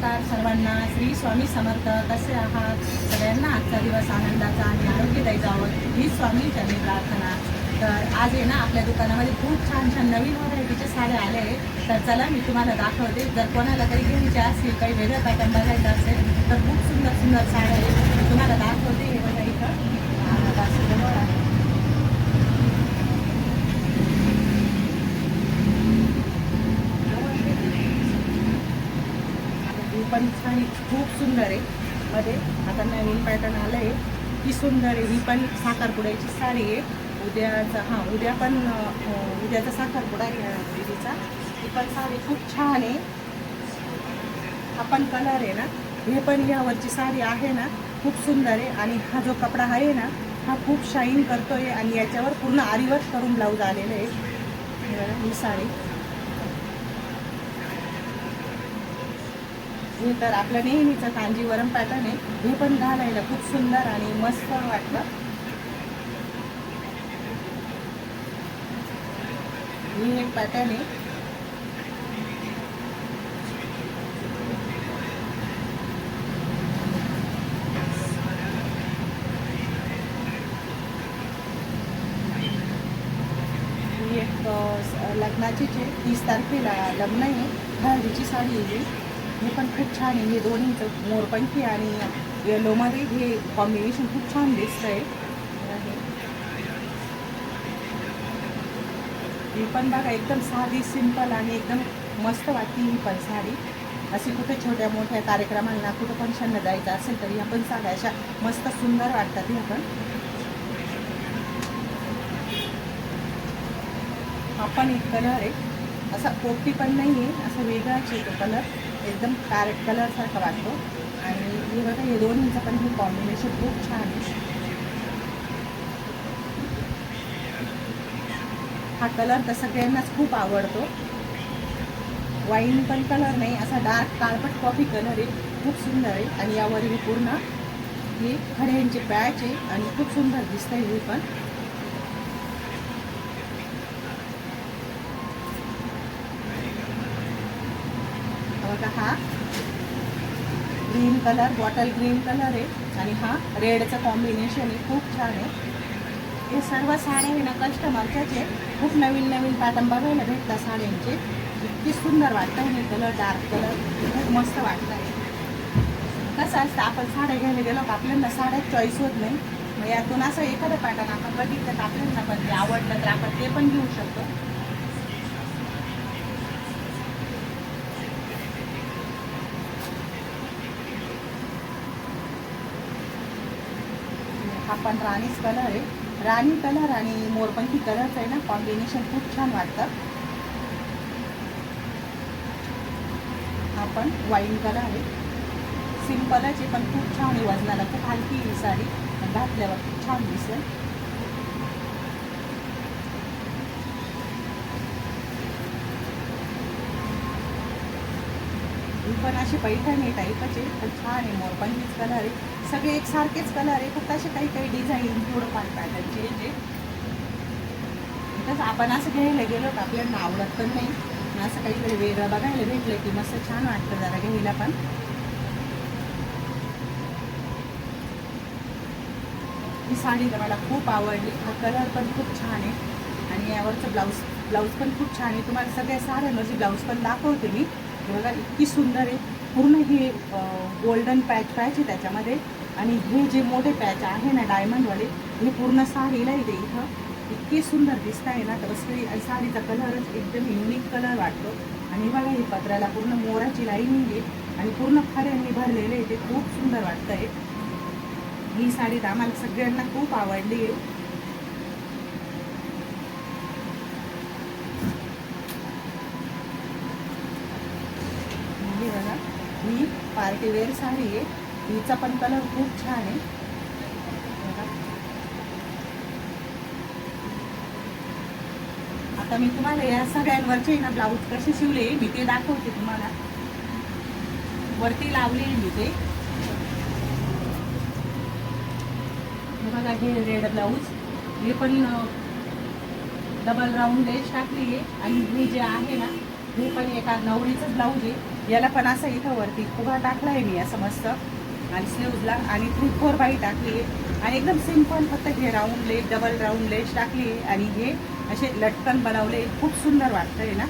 नमस्कार सर्वांना. श्री स्वामी समर्थ कसे आहात? सगळ्यांना आजचा दिवस आनंदाचा आणि आरोग्यदायी जावं. ही स्वामी त्यांनी प्रार्थना. तर आज आहे ना आपल्या दुकानामध्ये खूप छान छान नवीन व्हरायटीचे साड्या आले तर चला मी तुम्हाला दाखवते. जर कोणाला काही घ्यायचे असतील काही वेगळं पॅटर्न बघायचं असेल तर खूप सुंदर सुंदर साड्या आहे तुम्हाला दाखवते हे बघा इथं हा, असं जवळ आहे. ही पण छान खूप सुंदर आहे. मध्ये आता नवीन पॅटर्न आलं आहे ती सुंदर आहे. ही पण साखरपुड्याची साडी आहे. उद्याचा हां उद्या पण उद्याचा साखरपुडा आहे दीदीचा ही पण साडी खूप छान आहे. हा पण कलर आहे ना हे पण यावरची साडी आहे ना खूप सुंदर आहे. आणि हा जो कपडा आहे ना हा खूप शाईन करतोय. आणि याच्यावर पूर्ण आरीवर करून ब्लाऊज आलेलं आहे. ही साडी. हे तर आपलं नेहमीचं कांजीवरम पॅटर्न आहे. हे पण घालायला खूप सुंदर आणि मस्त वाटलं. ही एक पॅटर्न आहे. ही एक लग्नाचीच आहे तीस तारखेला लग्न आहे. हळदीची साडी आहे. हे पण खूप छान आहे. हे दोन्हीचं मोरपंखी आणि येलोमध्ये हे कॉम्बिनेशन खूप छान दिसतं आहे ही पण बघा एकदम साधी सिंपल आणि एकदम मस्त वाटते ही पण साडी. अशी कुठे छोट्या मोठ्या कार्यक्रमांना कुठं फंक्शनला जायचं असेल तर ह्या पण साड्या अशा मस्त सुंदर वाटतात ह्या पण. हा पण एक कलर आहे. असा पोपटी पण नाही आहे असा वेगळाच आहे तो कलर एकदम पॅरेट कलरसारखा वाटतो. आणि हे बघा हे दोन्हीचं पण हे कॉम्बिनेशन खूप छान आहे. हा कलर तर सगळ्यांनाच खूप आवडतो. वाईन पण कलर नाही असा डार्क काळपट कॉफी कलर आहे. खूप सुंदर आहे. आणि यावर हे पूर्ण हे खड्यांचे पॅच आहे. आणि खूप सुंदर दिसतंय हे पण हा बघा हा green colour bottle green colour आहे आणि हा रेडचं कॉम्बिनेशन आहे खूप छान आहे. हे सर्व साड्या आहे ना कस्टमरच्याच आहे. खूप नवीन नवीन पॅटर्न बघायला भेटतात साड्यांचे. इतकी सुंदर वाटतं हे कलर डार्क कलर खूप मस्त वाटतं आहे. कसं असतं आपण साड्या घ्यायला गेलो का आपल्याला साड्या चॉईस होत नाही. मग यातून असं एखादं पॅटर्न आपण बघितलं तर आपल्याला पण ते आवडलं तर आपण ते पण घेऊ शकतो. हा पण राणीच कलर आहे. राणी कलर आणि मोरपंखी कलरचं आहे ना कॉम्बिनेशन खूप छान वाटतं. हा पण वाईन कलर आहे. सिम्पलच आहे पण खूप छान आहे वजनाला. खूप हलकी ही साडी. घातल्यावर खूप छान दिसेल. पण अशी पैठणी टाईपच आहे. पण छान आहे मोरपंखीच कलर आहे. सगळे एकसारखेच कलर आहे फक्त असे काही काही डिझाईन थोडंफार पॅटर्न चेंज आहे आपण असं घ्यायला गेलो तर आपल्याला आवडत पण नाही. असं काहीतरी वेगळं बघायला भेटलं की मस्त छान वाटतं जरा घ्यायला पण. ही साडी तर मला खूप आवडली. हा कलर पण खूप छान आहे. आणि यावरचं ब्लाऊज ब्लाऊज पण खूप छान आहे. तुम्हाला सगळ्या साड्यांवरची ब्लाऊज पण दाखवते मी. हे बघा इतकी सुंदर आहे. पूर्ण हे गोल्डन पॅच पॅच आहे त्याच्यामध्ये. आणि हे जे मोठे पॅच आहे ना डायमंडवाले हे पूर्ण साडीला येते इथं इतकी सुंदर दिसत आहे ना. तर सगळी साडीचा कलरच एकदम युनिक कलर वाटतो. आणि बघा ही पत्राला पूर्ण मोराची लाईनिंग आहे. आणि पूर्ण खऱ्यांनी भरलेले आहे. ते खूप सुंदर वाटतं आहे ही साडी तर आम्हाला सगळ्यांना खूप आवडली आहे ही बघा ही पार्टीवेअर साडी आहे. हिचा पण कलर खूप छान आहे. आता मी तुम्हाला या सगळ्यांवरचे ना ब्लाऊज कसे शिवले मी ते दाखवते तुम्हाला. वरती लावले मी ते. बघा हे रेड ब्लाऊज हे पण डबल राऊंड लेस टाकली आहे. आणि हे जे आहे ना हे पण एका नवरीचंच ब्लाऊज आहे. याला पण असं इथं वरती उभा टाकला आहे मी असं मस्त. आणि स्लीव्जला आणि थ्री फोर बाई टाकली. आणि एकदम सिंपल फक्त हे round lace double round lace टाकली. आणि हे असे लटकन बनवले. खूप सुंदर वाटतं आहे ना.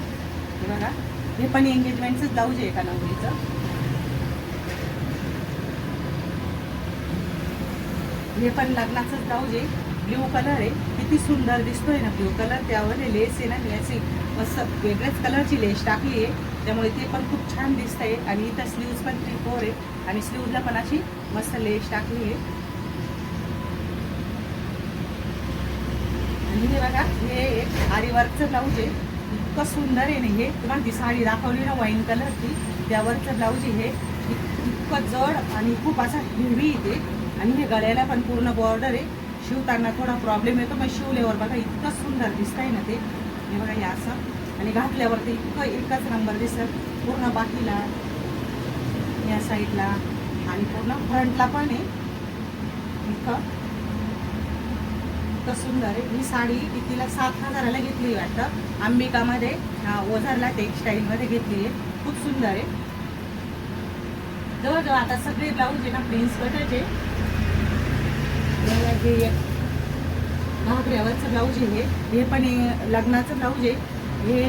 हे बघा. हे पण एंगेजमेंटचंच जाऊ जे एका नवरीचं. हे पण लग्नाचंच ब्लाऊज आहे ब्ल्यू कलर आहे. किती सुंदर दिसतोय ना ब्ल्यू कलर त्यावर लेस आहे ना. मी अशी मस्त वेगळ्याच कलरची लेस टाकली आहे. त्यामुळे ते पण खूप छान दिसत आहे आणि इथं स्लीव्ज पण थ्री फोर आहे आणि स्लीव्जला पण अशी मस्त लेस टाकली आहे आणि हे बघा हे एक आरीवर्कचं ब्लाऊज आहे. इतकं सुंदर आहे ना हे. तुम्हाला ती साडी दाखवली ना वाईन कलरची त्यावरचं ब्लाऊज आहे हे. इतकं जड आणि खूप असा हेवी येते आणि हे गळ्याला पण पूर्ण बॉर्डर आहे. शिवताना थोडा प्रॉब्लेम येतो मग शिवल्यावर बघा इतकं सुंदर दिसतंय ना ते. हे बघा हे असं. आणि घातल्यावरती इतकं एकच नंबर दिसत पूर्ण बाकीला या साईडला आणि पूर्ण फ्रंटला पण आहे. इतकं. इतकं सुंदर आहे. मी साडी कितीला? सात हजाराला घेतली वाटतं. अंबिकामध्ये ओझरला टेक्स्टाईलमध्ये घेतली आहे. खूप सुंदर आहे. जवळजवळ आता सगळे ब्लाऊज आहे ना प्रिन्स कटचे हे घागऱ्यावरचं ब्लाऊज आहे हे. पण लग्नाचं ब्लाऊज आहे. हे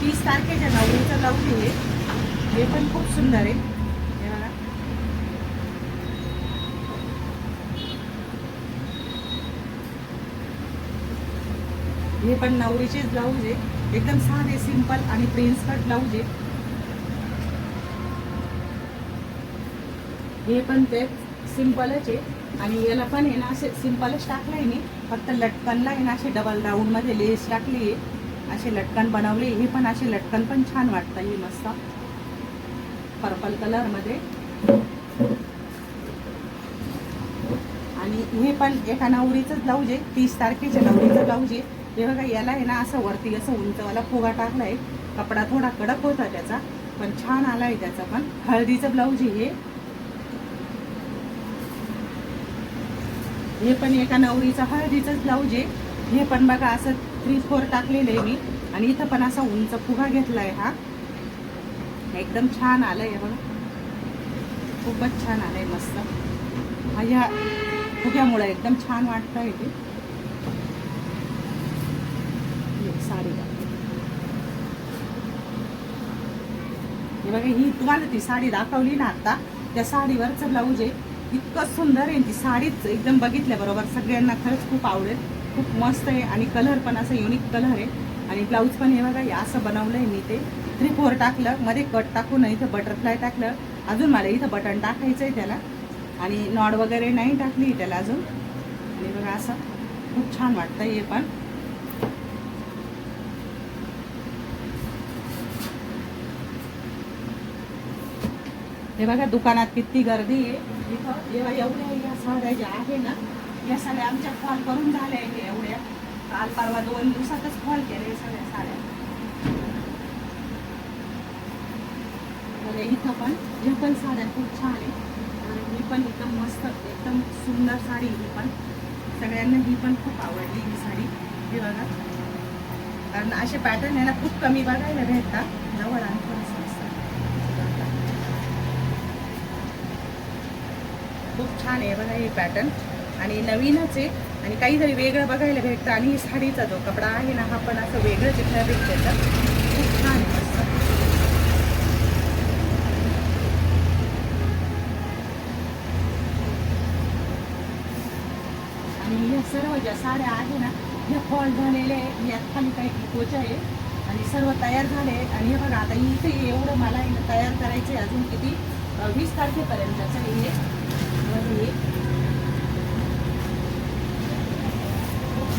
तीस तारखेच्या नवरीचं लावली आहे. हे. पण खूप सुंदर आहे. हे बघा. हे पण नवरीचेच ब्लाऊज आहे. एकदम साधे सिंपल आणि प्रिन्स कट ब्लाऊज आहे. हे पण ते सिंपलच आहे. आणि याला पण आहे ना असे सिंपलच टाकलंय मी. फक्त लटकनला आहे ना असे डबल राऊंडमध्ये लेस टाकली आहे. असे लटकन बनवले. हे पण असे लटकन पण छान वाटतं. ही मस्त. पर्पल कलरमध्ये आणि हे पण एका नवरीचंच ब्लाऊज आहे. तीस तारखेच्या नवरीचं ब्लाऊज आहे. हे बघा याला आहे ना असं वरती असं उंचवाला फुगा टाकला आहे कपडा थोडा कडक होता त्याचा पण छान आला आहे त्याचा पण. हळदीचं ब्लाऊज आहे हे. हे पण एका नवरीचं हळदीचंच ब्लाऊज आहे. हे पण बघा असं थ्री फोर टाकलेलं आहे मी. आणि इथं पण असा उंच फुगा घेतला आहे हा. एकदम छान आलं आहे बघा. खूपच छान आलं आहे मस्त. हा ह्या फुग्यामुळं एकदम छान वाटतं आहे ते साडी बघा. हे बघा ही तुम्हाला ती साडी दाखवली ना आता. त्या साडीवरचं ब्लाऊज आहे. इतकं सुंदर आहे. ती साडीच एकदम बघितल्याबरोबर सगळ्यांना खरंच खूप आवडेल. खूप मस्त आहे आणि कलर पण असं युनिक कलर आहे. आणि ब्लाऊज पण हे बघा असं बनवलं आहे मी ते. थ्री फोर टाकलं मध्ये कट टाकून इथं बटरफ्लाय टाकलं. अजून मला इथं बटन टाकायचं आहे त्याला. आणि नॉड वगैरे नाही टाकली त्याला अजून. आणि बघा असं. खूप छान वाटतं हे पण. हे बघा दुकानात किती गर्दी आहे. इथं एवढ्या या साड्या ज्या आहे ना या सगळ्या आमच्या फॉल करून झाल्या आहे एवढ्या. काल परवा दोन दिवसातच फॉल केले सगळ्या साड्या बघा इथं पण हे पण साड्या खूप छान आहे आणि ही पण एकदम मस्त एकदम सुंदर साडी ही पण. सगळ्यांना ही पण खूप आवडली ही साडी. ही बघा. कारण असे पॅटर्न आहे खूप कमी बघायला भेटतात. जवळ आणि थोडंसं खूप छान आहे बघा हे पॅटर्न आणि नवीनच आहे. आणि काहीतरी वेगळं बघायला भेटतं. आणि साडीचा जो कपडा आहे ना हा पण असं वेगळंच आहे भेटतं खूप छान आणि या सर्व ज्या साड्या आहे ना ह्या फॉल झालेल्या आहे यात खाली काही टिकोच्या आहे आणि सर्व तयार झाले आहेत. आणि हे बघा आता इथे एवढं मला तयार करायचं आहे अजून किती? वीस तारखेपर्यंतचं आहे हे.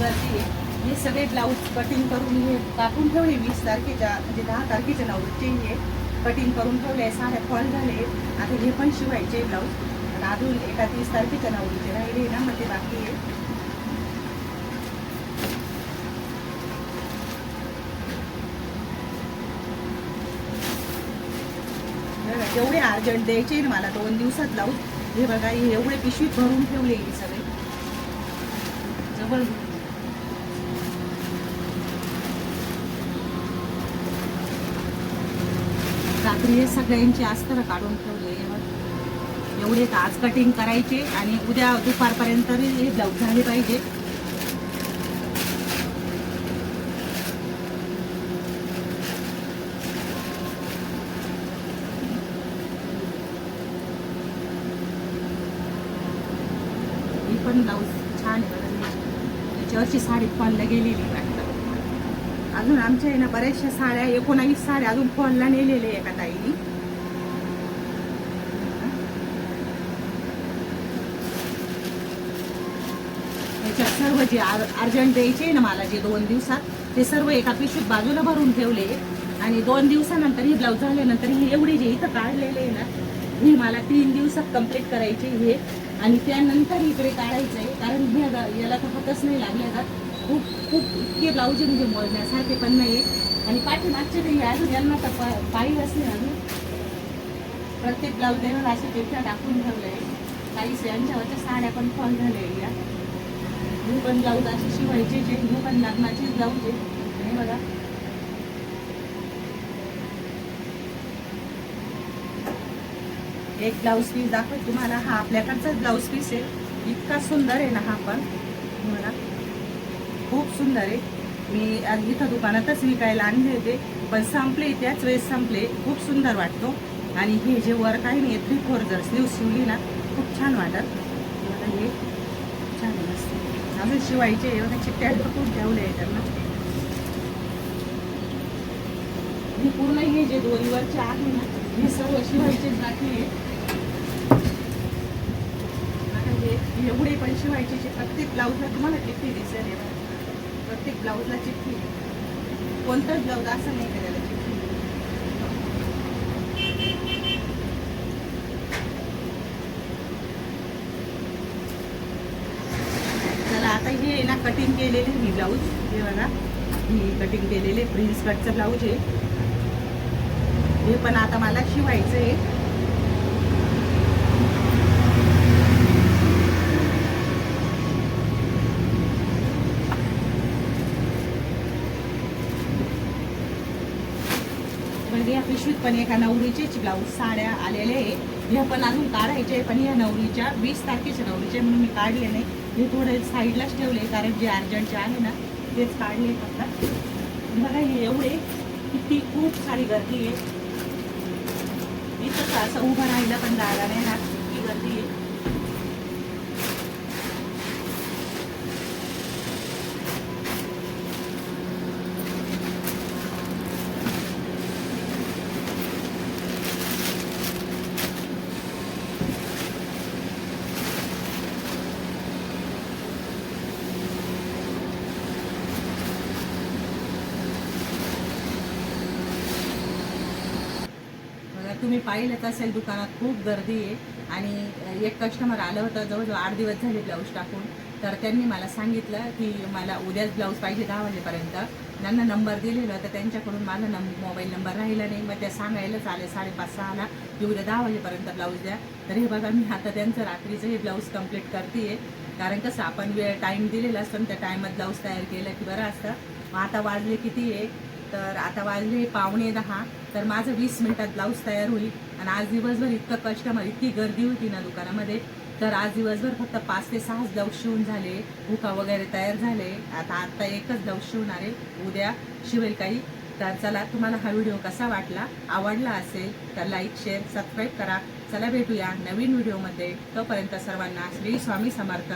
बघा आहे. हे सगळे ब्लाऊज कटिंग करून हे कापून ठेवले वीस तारखेच्या म्हणजे दहा तारखेच्या नवरीचे हे कटिंग करून ठेवले आहे. साड्या फॉल झाले आहेत. आता हे पण शिवायचे ब्लाऊज आणि अजून एका तीस तारखेच्या नवरीचे राहिले ना मग ते बाकी आहे. एवढे जेवढे अर्जंट द्यायचे ना मला दोन दिवसात लावून हे बघा एवढे पिशवीत भरून ठेवले सगळे. जवळ रात्री हे सगळ्यांची अस्तर काढून ठेवले. एवढे तर आज कटिंग करायचे आणि उद्या दुपारपर्यंत हे ब्लाऊज झाले पाहिजे. पण ब्लाऊज छान आहे बघा. त्याच्यावरची साडी फॉलला गेलेली. अजून आमच्या आहे ना बऱ्याचशा साड्या एकोणावीस साड्या अजून फॉलला नेलेल्या आहे एका ताईनी. याच्यात सर्व जे अर्जंट द्यायचे आहे ना मला जे दोन दिवसात ते सर्व एका पिशवीत बाजूला भरून ठेवले आणि दोन दिवसानंतर ही ब्लाऊज झाल्यानंतर ही एवढी जे इथं काढलेले आहे ना ही मला तीन दिवसात कंप्लीट करायची हे आणि त्यानंतर इकडे काढायचं आहे कारण हे याला तर हातच नाही लागले आता. खूप खूप इतके ब्लाऊज म्हणजे मोजण्यासारखे पण नाही आणि पाठीमागचे ते अजून? यांना तर पा- पाहिलंच नाही अजून? प्रत्येक ब्लाऊज देणार असे पेक्षा टाकून ठेवले काही यांच्यावरच्या साड्या पण फॉल झाल्या या हे पण ब्लाऊज असे शिवायचे जे मी पण लग्नाचे ब्लाऊज आहे आणि बघा. एक ब्लाऊज पीस दाखवत तुम्हाला. हा आपल्याकडचाच ब्लाऊज पीस आहे. इतका सुंदर आहे ना हा पण. तुम्हाला खूप सुंदर आहे. मी इथं दुकानातच विकायला आणले होते पण संपले त्याच वेळेस संपले. खूप सुंदर वाटतो. आणि हे जे वर्क आहे ना थ्री फोर जर स्लीव शिवली ना खूप छान वाटत. मला हे छान असते अजून शिवायचे एवढ्या चिट्ट्या खूप ठेवले आहे त्यांना. हे पूर्ण हे जे दोरीवरचे आहे ना हे सर्व शिवायचे बाकी आहे. आता हे एवढे पण शिवायचे जे प्रत्येक ब्लाऊजला तुम्हाला किती दिसेल प्रत्येक ब्लाऊजला चिठ्ठी. कोणताच ब्लाऊज असं नाही करायला चिठ्ठी. चला आता हे ना कटिंग केलेले मी ब्लाऊज. हे बघा ही कटिंग केलेले प्रिन्स कटचं ब्लाऊज आहे. हे पण आता मला शिवायचं आहे म्हणजे या पिशवीत पण एका नवरीचेच ब्लाऊज साड्या आलेले आहे. हे पण अजून काढायचे आहे, पण या नवरीच्या वीस तारखेच्या नवरीचे म्हणून मी काढले नाही. हे थोडे साईडलाच ठेवले कारण जे अर्जंटचे आहे ना तेच काढले फक्त. बघा हे एवढे किती खूप सारी गर्दी आहे. इथं असं उभं राहिलं पण जायला नाही ना इतकी गर्दी आहे बघा तुम्ही पाहिलंच असेल दुकानात खूप गर्दी आहे. आणि एक कस्टमर आलं होतं जवळजवळ आठ दिवस झाले ब्लाऊज टाकून. तर त्यांनी मला सांगितलं की मला उद्याच ब्लाऊज पाहिजे दहा वाजेपर्यंत. त्यांना नंबर दिलेला तर त्यांच्याकडून माझा नंब मोबाईल नंबर राहिला नाही. मग त्या सांगायलाच आले साडेपाच सहाला की उद्या दहा वाजेपर्यंत ब्लाऊज द्या. तर हे बघा मी आता त्यांचं रात्रीचं हे ब्लाऊज कंप्लीट करते कारण कसं आपण वेळ टाईम दिलेला असतो त्या टायमात ब्लाऊज तयार केलं की बरं असतं. मग आता वाजले किती आहे तर आता वाजले पावणे दहा. तर माझं वीस मिनिटात ब्लाऊज तयार होईल. आणि आज दिवसभर इतकं कस्टमर इतकी गर्दी होती ना दुकानामध्ये. तर आज दिवसभर फक्त पाच ते सहाच ब्लाऊज शिवून झाले. हुका वगैरे तयार झाले. आता आता एकच ब्लाऊज शिवणार आहे. उद्या शिवेल काही. तर चला तुम्हाला हा व्हिडिओ कसा वाटला? आवडला असेल तर लाईक शेअर सबस्क्राईब करा. चला भेटूया नवीन व्हिडिओमध्ये. तोपर्यंत सर्वांना श्री स्वामी समर्थ.